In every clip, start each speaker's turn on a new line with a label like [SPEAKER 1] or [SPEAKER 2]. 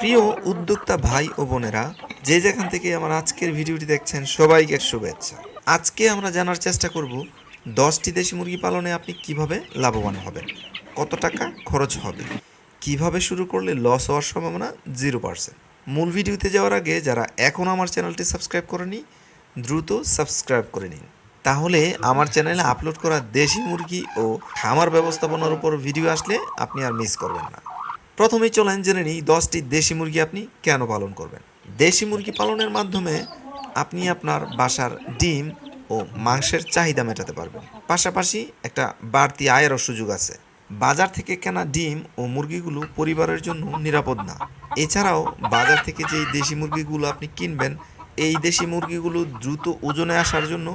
[SPEAKER 1] প্রিয় উদ্যোক্তা ভাই ও বোনেরা, যে যেখান থেকে আমার আজকের ভিডিওটি দেখছেন, সবাইকে শুভেচ্ছা। আজকে আমরা জানার চেষ্টা করব, দশটি দেশি মুরগি পালনে আপনি কীভাবে লাভবান হবেন? কত টাকা খরচ হবে? কীভাবে শুরু করলে লস হওয়ার সম্ভাবনা জিরো পার্সেন্ট মূল ভিডিওতে যাওয়ার আগে যারা এখন আমার চ্যানেলটি সাবস্ক্রাইব করেনি দ্রুত সাবস্ক্রাইব করে নিন। তাহলে আমার চ্যানেলে আপলোড করা দেশি মুরগি ও খামার ব্যবস্থাপনার উপর ভিডিও আসলে আপনি আর মিস করবেন না। প্রথমেই চলেন জেনে নিই, দশটি দেশি মুরগি আপনি কেন পালন করবেন? দেশি মুরগি পালনের মাধ্যমে আপনি আপনার বাসার ডিম ও মাংসের চাহিদা মেটাতে পারবেন। পাশাপাশি একটা বাড়তি আয়েরও সুযোগ আছে। বাজার থেকে কেনা ডিম ও মুরগিগুলো পরিবারের জন্য নিরাপদ না। এছাড়াও বাজার থেকে যেই দেশি মুরগিগুলো আপনি কিনবেন, এই দেশি মুরগিগুলো দ্রুত ওজনে আসার জন্য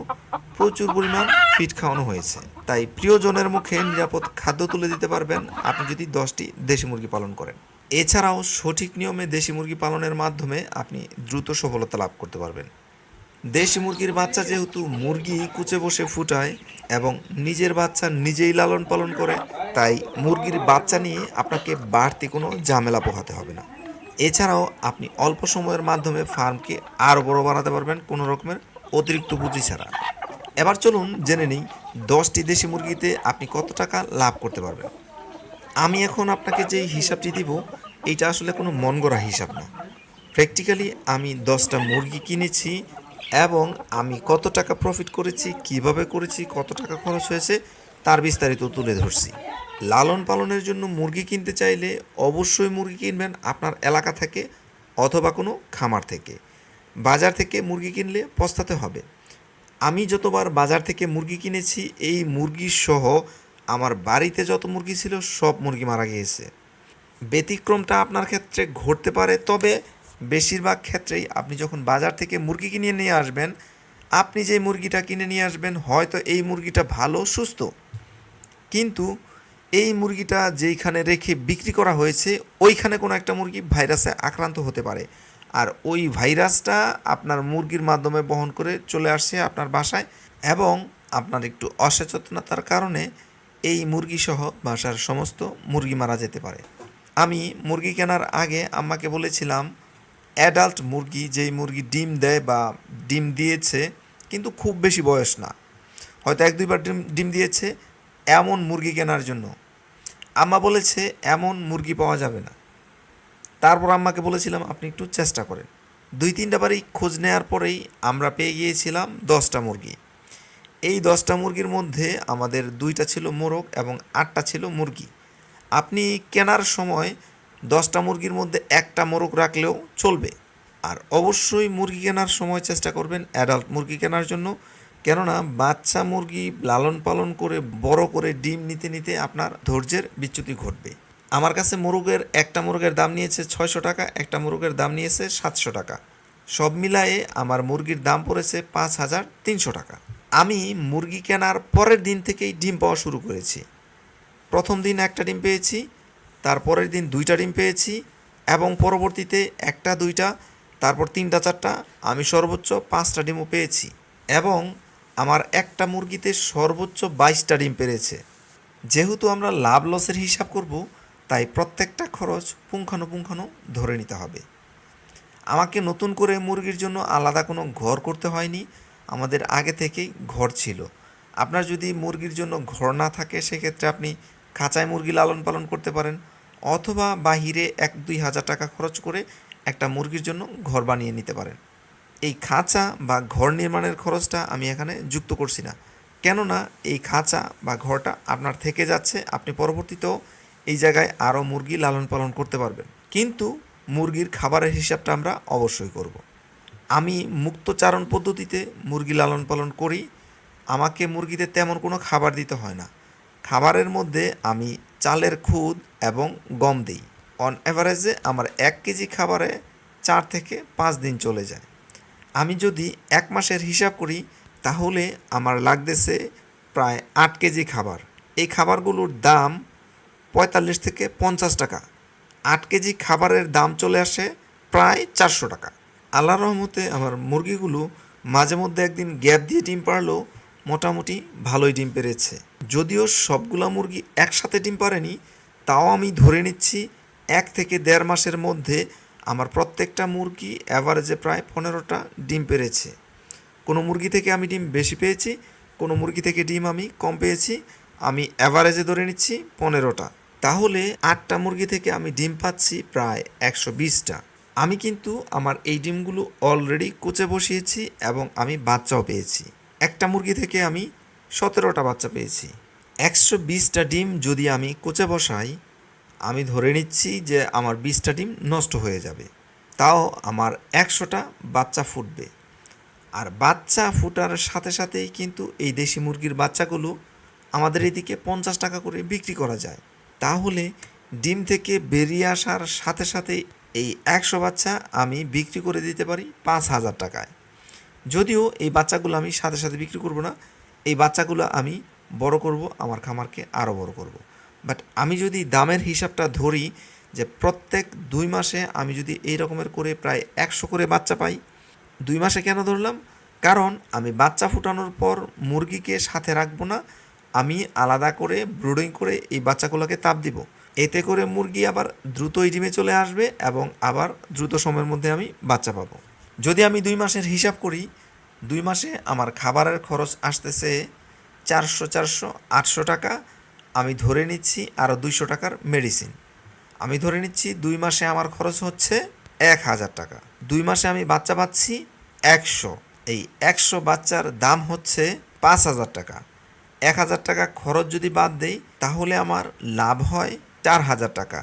[SPEAKER 1] প্রচুর পরিমাণ ফিট খাওয়ানো হয়েছে। তাই প্রিয়জনের মুখে নিরাপদ খাদ্য তুলে দিতে পারবেন আপনি যদি দশটি দেশি মুরগি পালন করেন। এছাড়াও সঠিক নিয়মে দেশি মুরগি পালনের মাধ্যমে আপনি দ্রুত সফলতা লাভ করতে পারবেন। দেশি মুরগির বাচ্চা যেহেতু মুরগি কুচে বসে ফুটায় এবং নিজের বাচ্চা নিজেই লালন পালন করে, তাই মুরগির বাচ্চা নিয়ে আপনাকে বাড়তি কোনো ঝামেলা পোহাতে হবে না। এছাড়াও আপনি অল্প সময়ের মাধ্যমে ফার্মকে আরও বড় বানাতে পারবেন কোনো রকমের অতিরিক্ত পুঁজি ছাড়া। এবার চলুন জেনে নিই দশটি দেশি মুরগিতে আপনি কত টাকা লাভ করতে পারবেন। আমি এখন আপনাকে যে হিসাবটি দিব, এইটা আসলে কোনো মন গড়া হিসাব না। প্র্যাকটিক্যালি আমি দশটা মুরগি কিনেছি এবং আমি কত টাকা প্রফিট করেছি, কীভাবে করেছি, কত টাকা খরচ হয়েছে, তার বিস্তারিত তুলে ধরছি। লালন পালনের জন্য মুরগি কিনতে চাইলে অবশ্যই মুরগি কিনবেন আপনার এলাকা থেকে অথবা কোনো খামার থেকে। বাজার থেকে মুরগি কিনলে পস্তাতে হবে। আমি যতবার বাজার থেকে মুরগি কিনেছি, এই মুরগি সহ আমার বাড়িতে যত মুরগি ছিল, সব মুরগি মারা গিয়েছে। ব্যতিক্রমটা আপনার ক্ষেত্রে ঘটতে পারে, তবে বেশিরভাগ ক্ষেত্রেই আপনি যখন বাজার থেকে মুরগি কিনে নিয়ে আসবেন, আপনি যে মুরগিটা কিনে নিয়ে আসবেন, হয়তো এই মুরগিটা ভালো, সুস্থ। কিন্তু এই মুরগিটা যেইখানে রেখে বিক্রি করা হয়েছে, ওইখানে কোনো একটা মুরগি ভাইরাসে আক্রান্ত হতে পারে। আর ওই ভাইরাসটা আপনার মুরগির মাধ্যমে বহন করে চলে আসছে আপনার বাসায় এবং আপনার একটু অসচেতনতার কারণে এই মুরগি সহ বাসার সমস্ত মুরগি মারা যেতে পারে। আমি মুরগি কেনার আগে আম্মাকে বলেছিলাম, অ্যাডাল্ট মুরগি যেই মুরগি ডিম দেয় বা ডিম দিয়েছে, কিন্তু খুব বেশি বয়স না। হয়তো এক দুইবার ডিম ডিম দিয়েছে, এমন মুরগি কেনার জন্য। আম্মা বলেছে, এমন মুরগি পাওয়া যাবে না। তারপর আম্মাকে বলেছিলাম, আপনি একটু চেষ্টা করেন। দুই তিনটা বারই খোঁজ নেওয়ার পরেই আমরা পেয়ে গিয়েছিলাম দশটা মুরগি। এই দশটা মুরগির মধ্যে আমাদের দুইটা ছিল মোরগ এবং আটটা ছিল মুরগি। আপনি কেনার সময় দশটা মুরগির মধ্যে একটা মোরগ রাখলেও চলবে। আর অবশ্যই মুরগি কেনার সময় চেষ্টা করবেন অ্যাডাল্ট মুরগি কেনার জন্য। কেননা বাচ্চা মুরগি লালন পালন করে, বড় করে ডিম নিতে নিতে আপনার ধৈর্যের বিচ্যুতি ঘটবে। আমার কাছে মুরগের, একটা মুরগের দাম নিয়েছে ছয়শো টাকা, একটা মুরগের দাম নিয়েছে সাতশো টাকা। সব মিলায়ে আমার মুরগির দাম পড়েছে পাঁচ হাজার তিনশো টাকা। আমি মুরগি কেনার পরের দিন থেকেই ডিম পাওয়া শুরু করেছি। প্রথম দিন একটা ডিম পেয়েছি তারপরের দিন দুইটা ডিম পেয়েছি এবং পরবর্তীতে একটা, দুইটা, তারপর তিনটা, চারটা, আমি সর্বোচ্চ পাঁচটা ডিমও পেয়েছি এবং আমার একটা মুরগিতে সর্বোচ্চ বাইশটা ডিম পেরেছে। যেহেতু আমরা লাভ লসের হিসাব করব তাই প্রত্যেকটা খরচ পুঙ্খানুপুঙ্খানু ধরে নিতে হবে। আমাকে নতুন করে মুরগির জন্য আলাদা কোনো ঘর করতে হয়নি, আমাদের আগে থেকেই ঘর ছিল। আপনার যদি মুরগির জন্য ঘর না থাকে, সেক্ষেত্রে আপনি খাঁচায় মুরগি লালন পালন করতে পারেন, অথবা বাহিরে এক দুই হাজার টাকা খরচ করে একটা মুরগির জন্য ঘর বানিয়ে নিতে পারেন। এই খাঁচা বা ঘর নির্মাণের খরচটা আমি এখানে যুক্ত করছি না। কেননা এই খাঁচা বা ঘরটা আপনার থেকে যাচ্ছে, আপনি পরবর্তীতেও এই জায়গায় আরও মুরগি লালন পালন করতে পারবেন কিন্তু মুরগির খাবারের হিসাবটা আমরা অবশ্যই করব। আমি মুক্তচারণ পদ্ধতিতে মুরগি লালন পালন করি। আমাকে মুরগিতে তেমন কোনো খাবার দিতে হয় না। খাবারের মধ্যে আমি চালের খুদ এবং গম দিই। অন অ্যাভারেজে আমার এক কেজি খাবারে চার থেকে পাঁচ দিন চলে যায়। আমি যদি এক মাসের হিসাব করি, তাহলে আমার লাগতেছে প্রায় আট কেজি খাবার। এই খাবারগুলোর দাম পঁয়তাল্লিশ থেকে পঞ্চাশ টাকা। আট কেজি খাবারের দাম চলে আসে প্রায় চারশো টাকা। আল্লাহ রহমতে আমার মুরগিগুলো মাঝে মধ্যে একদিন গ্যাপ দিয়ে ডিম পারলেও মোটামুটি ভালোই ডিম পেরেছে। যদিও সবগুলা মুরগি একসাথে ডিম পারেনি তাও আমি ধরে নিচ্ছি এক থেকে দেড় মাসের মধ্যে আমার প্রত্যেকটা মুরগি অ্যাভারেজে প্রায় পনেরোটা ডিম পেরেছে। কোনো মুরগি থেকে আমি ডিম বেশি পেয়েছি, কোনো মুরগি থেকে ডিম আমি কম পেয়েছি, আমি অ্যাভারেজে ধরে নিচ্ছি পনেরোটা। তাহলে আটটা মুরগি থেকে আমি ডিম পাচ্ছি প্রায় একশো বিশটা। আমি কিন্তু আমার এই ডিমগুলো অলরেডি কুচে বসিয়েছি এবং আমি বাচ্চাও পেয়েছি। একটা মুরগি থেকে আমি সতেরোটা বাচ্চা পেয়েছি। একশো বিশটা ডিম যদি আমি কুচে বসাই, আমি ধরে নিচ্ছি যে আমার বিশটা ডিম নষ্ট হয়ে যাবে। তাও আমার একশোটা বাচ্চা ফুটবে। আর বাচ্চা ফুটার সাথে সাথেই কিন্তু এই দেশি মুরগির বাচ্চাগুলো আমাদের এদিকে পঞ্চাশ টাকা করে বিক্রি করা যায়। তাহলে ডিম থেকে বেরিয়ে আসার সাথে সাথে এই একশো বাচ্চা আমি বিক্রি করে দিতে পারি পাঁচ হাজার টাকায়। যদিও এই বাচ্চাগুলো আমি সাথে সাথে বিক্রি করব না, এই বাচ্চাগুলো আমি বড় করব, আমার খামারকে আরও বড় করব। বাট আমি যদি দামের হিসাবটা ধরি যে প্রত্যেক দুই মাসে আমি যদি এই রকমের করে প্রায় একশো করে বাচ্চা পাই, দুই মাসে কেন ধরলাম? কারণ আমি বাচ্চা ফুটানোর পর মুরগিকে সাথে রাখব না আমি আলাদা করে, ব্রুডিং করে এই বাচ্চাগুলোকে তাপ দিব। এতে করে মুরগি আবার দ্রুত ডিমে চলে আসবে এবং আবার দ্রুত সময়ের মধ্যে আমি বাচ্চা পাবো। যদি আমি দুই মাসের হিসাব করি, দুই মাসে আমার খাবারের খরচ আসতেছে চারশো চারশো, আটশো টাকা। আমি ধরে নিচ্ছি আরও দুইশো টাকার মেডিসিন আমি ধরে নিচ্ছি দুই মাসে আমার খরচ হচ্ছে এক হাজার টাকা। দুই মাসে আমি বাচ্চা পাচ্ছি একশো। এই একশো বাচ্চার দাম হচ্ছে পাঁচ হাজার টাকা। এক হাজার টাকা খরচ যদি বাদ দেই, তাহলে আমার লাভ হয় চার হাজার টাকা।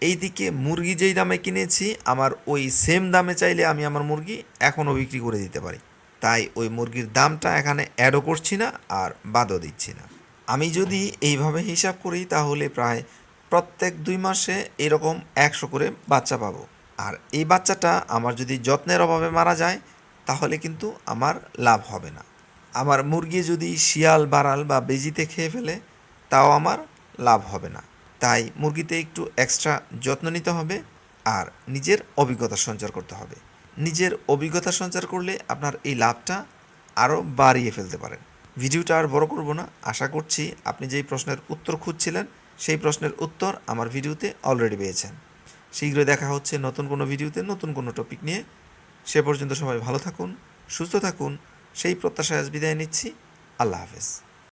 [SPEAKER 1] এইদিকে মুরগি যেই দামে কিনেছি, আমার ওই সেম দামে চাইলে আমি আমার মুরগি এখনও বিক্রি করে দিতে পারি। তাই ওই মুরগির দামটা এখানে অ্যাডও করছি না আর বাদও দিচ্ছি না। আমি যদি এইভাবে হিসাব করি, তাহলে প্রায় প্রত্যেক দুই মাসে এরকম একশো করে বাচ্চা পাবো। আর এই বাচ্চাটা আমার যদি যত্নের অভাবে মারা যায়, তাহলে কিন্তু আমার লাভ হবে না। আমার মুরগি যদি শিয়াল বাড়াল বা বেজিতে খেয়ে ফেলে, তাও আমার লাভ হবে না। তাই মুরগিতে একটু এক্সট্রা যত্ন নিতে হবে আর নিজের অভিজ্ঞতা সঞ্চার করতে হবে। নিজের অভিজ্ঞতা সঞ্চার করলে আপনার এই লাভটা আরও বাড়িয়ে ফেলতে পারেন। ভিডিওটা আর বড় করব না। আশা করছি আপনি যেই প্রশ্নের উত্তর খুঁজছিলেন, সেই প্রশ্নের উত্তর আমার ভিডিওতে অলরেডি পেয়েছেন। শীঘ্রই দেখা হচ্ছে নতুন কোনো ভিডিওতে নতুন কোনো টপিক নিয়ে। সে পর্যন্ত সবাই ভালো থাকুন, সুস্থ থাকুন সেই প্রত্যাশায় আজ বিদায় নিচ্ছি। আল্লাহ হাফেজ।